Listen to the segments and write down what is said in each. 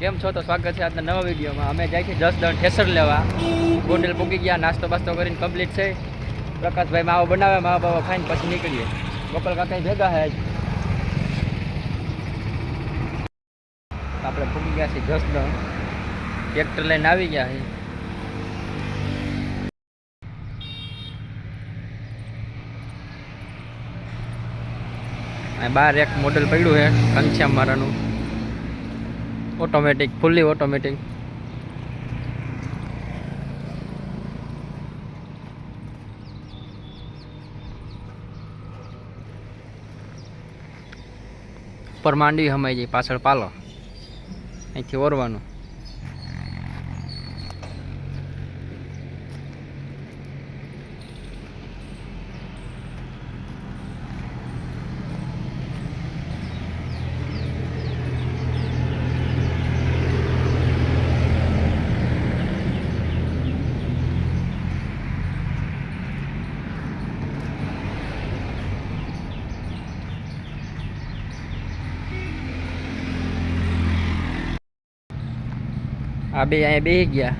કેમ છો? તો સ્વાગત છે આજના નવા વિડીયોમાં. અમે જાય છે દસ દણ ઠેસર લેવા. હોટેલ પૂકી ગયા, નાસ્તો બાસ્તો કરીને કમ્પ્લીટ છે. પ્રકાશભાઈ માવો બનાવે, માવા બાવા ખાઈને પછી નીકળીએ. ગોપાલ કાંઈ ભેગા હે. આપણે પૂકી ગયા છીએ દસ દણ. ટ્રેક્ટર લઈને આવી ગયા છે. બહાર એક મોડેલ પડ્યું છે કંચ્યા મારાનું. ઓટોમેટિક ફૂલ્લી ઓટોમેટિક ઉપર માંડવી હમાઈ જાય પાછળ પાલો. અહીંથી ઓરવાનું. આ બે અહીંયા બે ગયા.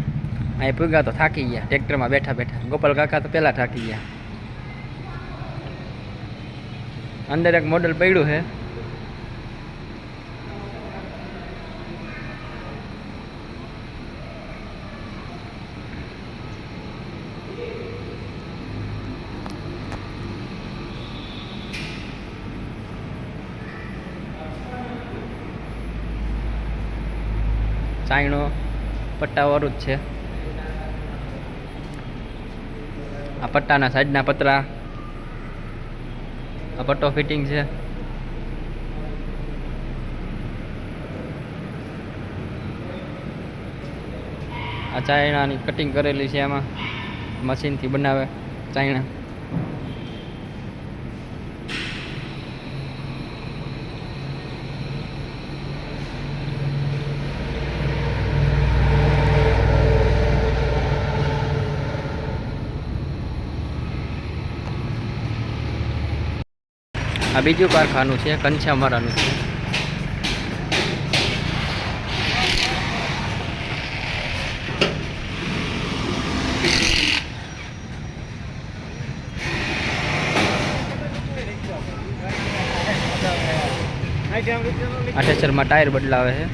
અહીંયા પૂગા તો થાકી ગયા. ટ્રેક્ટરમાં બેઠા બેઠા. ગોપાલ કાકા તો પહેલાં થાકી ગયા. અંદર એક મોડલ પડ્યું છે. ચાયણો. પટ્ટાવાળું જ છે. આ પટ્ટાના સાઈડના પતરા. આ પટ્ટો ફિટિંગ છે. આ ચાયણાની કટિંગ કરેલી છે એમાં મશીનથી બનાવે ચાયણા. આ બીજું કારખાનું છે કંછામારાનું. છે અઠેસરમાં ટાયર બદલાવે છે.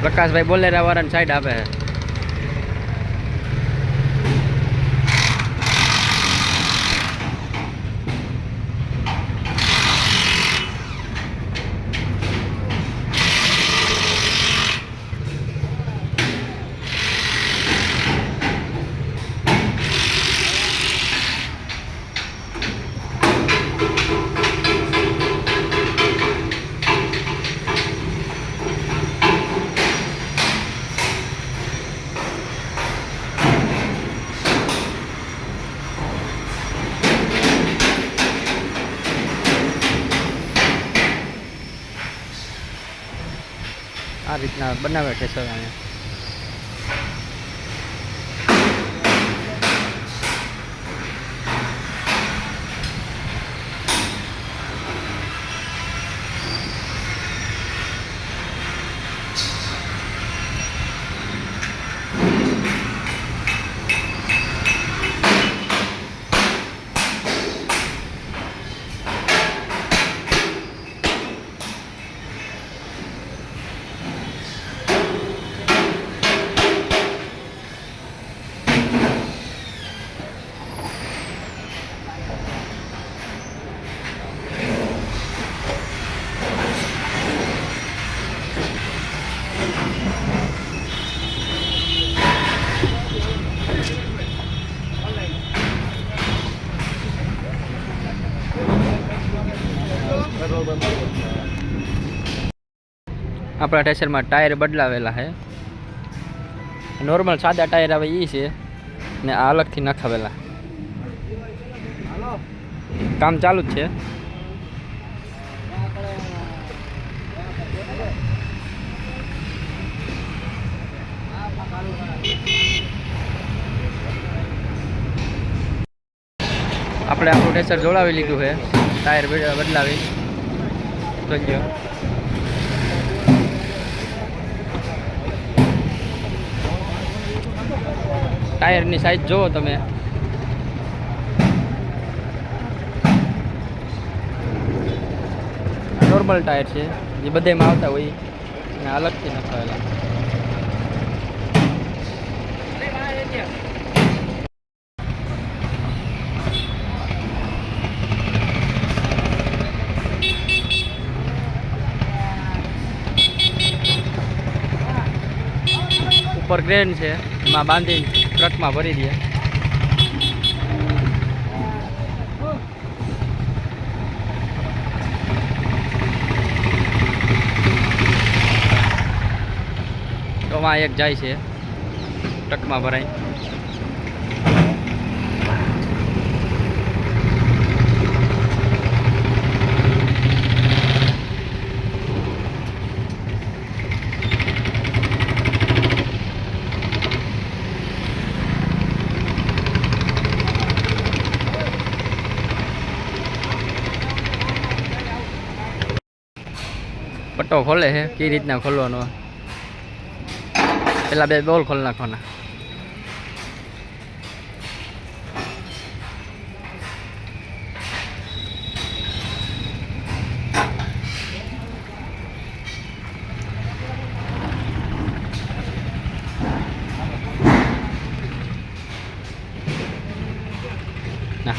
પ્રકાશભાઈ બોલેરા વાળાને સાઈડ આપે. છે આ રીતના બનાવે છે સર અહીંયા આપણા ટેસરમાં ટાયર બદલાવેલા છે. નોર્મલ સાદા ટાયર આવે એ છે ને આ અલગથી નખાવેલા. કામ ચાલુ જ છે. આપણે આપણું ટેસર જોડાવી લીધું છે. ટાયર બદલાવી. બદલાવી જોજો ટાયરની સાઈઝ જુઓ તમે. નોર્મલ ટાયર છે, જે બધામાં આવતા હોય, અને અલગથી નખાવેલા ઉપર ગ્રેન છે, એમાં બાંધી ટ્રકમાં ભરી દે. તો એક જાય છે. ટ્રકમાં ભરાય. પટ્ટો ખોલે છે, કઈ રીતના ખોલવાનો? પેલા બે બોલ ખોલી નાખવાના.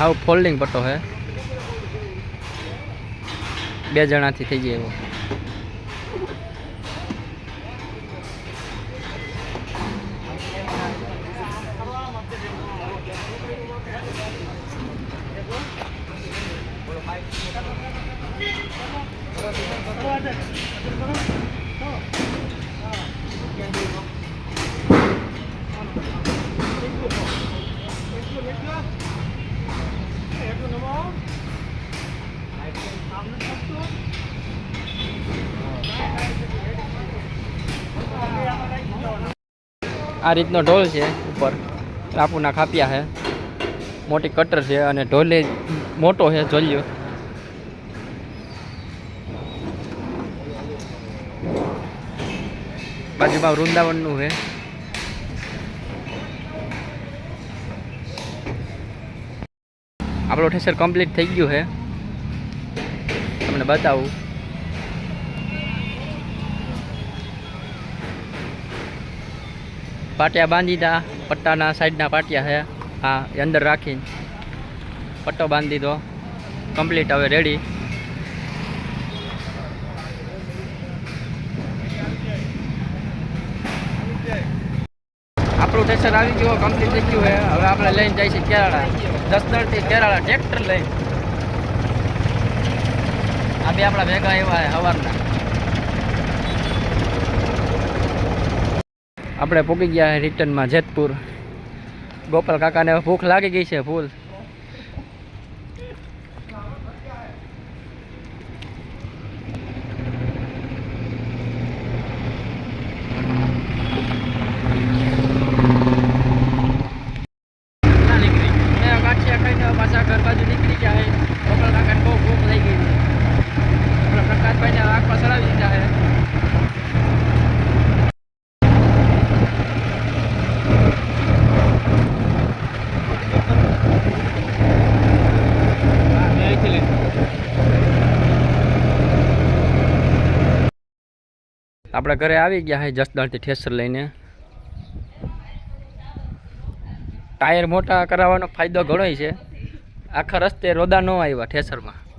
હાઉ ફોલ્ડિંગ પટ્ટો હે બે જણાથી થઈ જાય એવો. આ રીતનો ઢોલ છે ઉપર. ટાપુના ખાપિયા છે. મોટી કટર છે અને ઢોલે મોટો છે, જોલ્યો. બાજુમાં વૃંદાવનનું છે. આપણો ઠેસર કમ્પ્લીટ થઈ ગયું છે. તમને બતાવું. પાટિયા બાંધી પટ્ટાના સાઈડના પાટિયા છે. હા અંદર રાખીને પટ્ટો બાંધી દો કમ્પ્લીટ હવે રેડી આપણું આવી ગયું કમ્પ્લીટ થઈ ગયું હવે આપણે લઈને જાય છે કેરાળા. દસદળથી કેરાળા ટ્રેક્ટર લઈને. આ બે આપણા ભેગા એવા સવારના આપણે પૂકી ગયા રિટર્નમાં જેતપુર. ગોપાલ કાકાને ભૂખ લાગી ગઈ છે ફૂલ ના નીકળી. મેં ગાંઠિયા ખાઈને પાછા ઘર બાજુ નીકળી ગયા છે ગોપાલ કાકાને બહુ ભૂખ લાગી ગઈ છે આપણા પ્રકાશભાઈને આંખમાં ચડાવી દીધા છે આપણે ઘરે આવી ગયા હે, જસદણથી ઠેસર લઈને. ટાયર મોટા કરાવવાનો ફાયદો ઘણોય છે. આખા રસ્તે રોદા ન આવ્યા ઠેસરમાં.